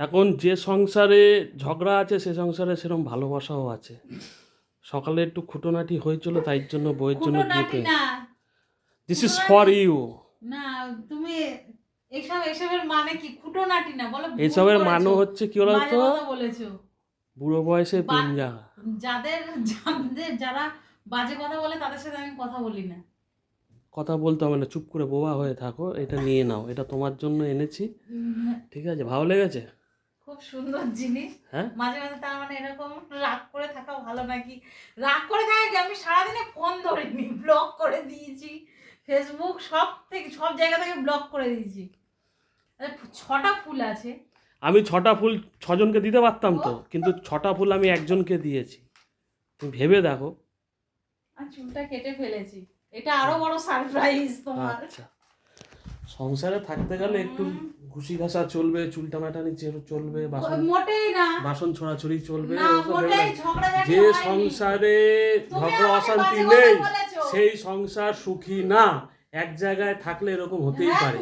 এখন যে সংসারে ঝগড়া আছে সে সংসারে সেরকম ভালোবাসাও আছে। সকালে একটু খুঁটোনাটি হয়েছিল তাই জন্য বইয়ের জন্য খুঁটোনাটি দিস ইজ ফর ইউ না তুমি এসব এসবের মানে কি? খুঁটোনাটি না বলো করেছ। মানে হচ্ছে কি বলতো বলেছ। বুড়ো বয়সে প্রেম জাগা যাদের যাদের যারা বাজে কথা বলে তাদের সাথে আমি কথা বলি না। কথা বলতে হবে না চুপ করে বোবা হয়ে থাকো এটা নিয়ে নাও। এটা তোমার জন্য এনেছি। ঠিক আছে ভালো লেগেছে? খুব সুন্দর জিনিস। হ্যাঁ? মাঝে মাঝে তার মানে এরকম রাগ করে থাকা ভালো নাকি? রাগ করে থাকা কি আমি সারাদিনে ফোন ধরিনি ব্লক করে দিয়েছি। ফেসবুক সব থেকে সব জায়গা থেকে ব্লক করে দিয়েছি। ছটা ফুল আছে। আমি ছটা ফুল ছজনকে দিতে পারতাম তো কিন্তু ছটা ফুল আমি একজনকে দিয়েছি। তুমি ভেবে দেখো। আর চুলটা কেটে ফেলেছি। এটা আরও বড় সারপ্রাইজ তোমার। আচ্ছা। সংসারে থাকতে গেলে একটু ঘুষি ঘাসা চলবে চুল টানাটানি চলবে বাসন মোটেই না। বাসন ছোড়াছুড়ি চলবে যে সংসারে ঝগড়া অশান্তি নেই সেই সংসার সুখী না। এক জায়গায় থাকলে এরকম হতেই হ্যাঁ, পারে।